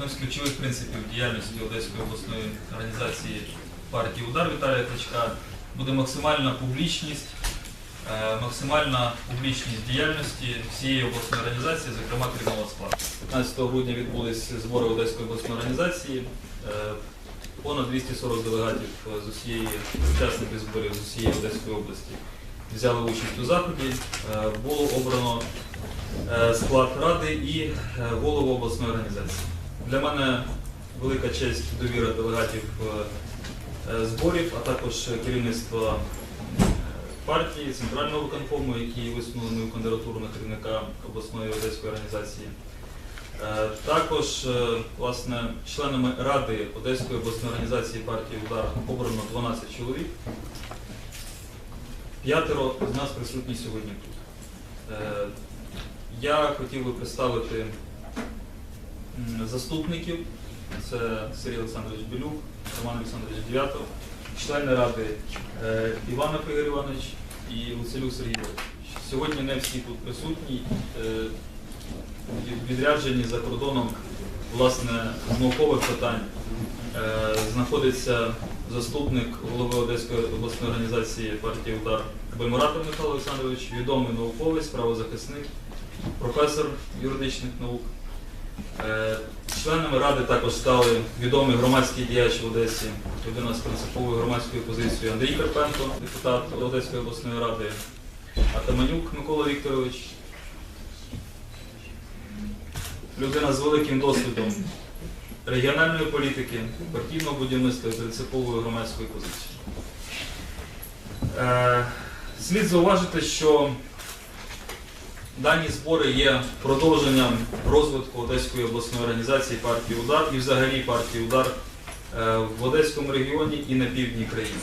одним з ключових принципів діяльності Одеської обласної організації партії Удар Віталія Кличка буде максимальна публічність, е, максимальна публічність діяльності всієї обласної організації, зокрема керівного складу. 15 грудня відбулись збори Одеської обласної організації. Е, Понад 240 делегатів з усієї учасників зборів з усієї Одеської області взяли участь у заході. Е, Було обрано склад ради і голову обласної організації. Для мене велика честь довіра делегатів е, е, зборів, а також керівництва е, партії, центрального виконкому, які висунули мою кандидатуру на керівника обласної одеської організації. Також власне членами ради Одеської обласної організації партії Удар обрано 12 чоловік. П'ятеро з нас присутні сьогодні тут. Я хотів би представити заступників. Це Сергій Олександрович Білюк, Роман Олександрович Дев'ятов, члени ради е, Іванов Ігор Іванович і Луцелюк Сергій. Сьогодні не всі тут присутні, е, відряджені за кордоном власне з наукових питань. Е, Знаходиться заступник голови Одеської обласної організації партії Удар Баймуратов Михайло Олександрович, відомий науковець, правозахисник, професор юридичних наук. Членами ради також стали відомий громадський діяч в Одесі, людина з принциповою громадською позицією Андрій Карпенко, депутат Одеської обласної ради, Атаманюк Микола Вікторович, людина з великим досвідом регіональної політики, партійного будівництва і принциповою громадською позицією. Е, Слід зауважити, що дані збори є продовженням розвитку Одеської обласної організації партії Удар і взагалі партії Удар е, в Одеському регіоні і на півдні країни.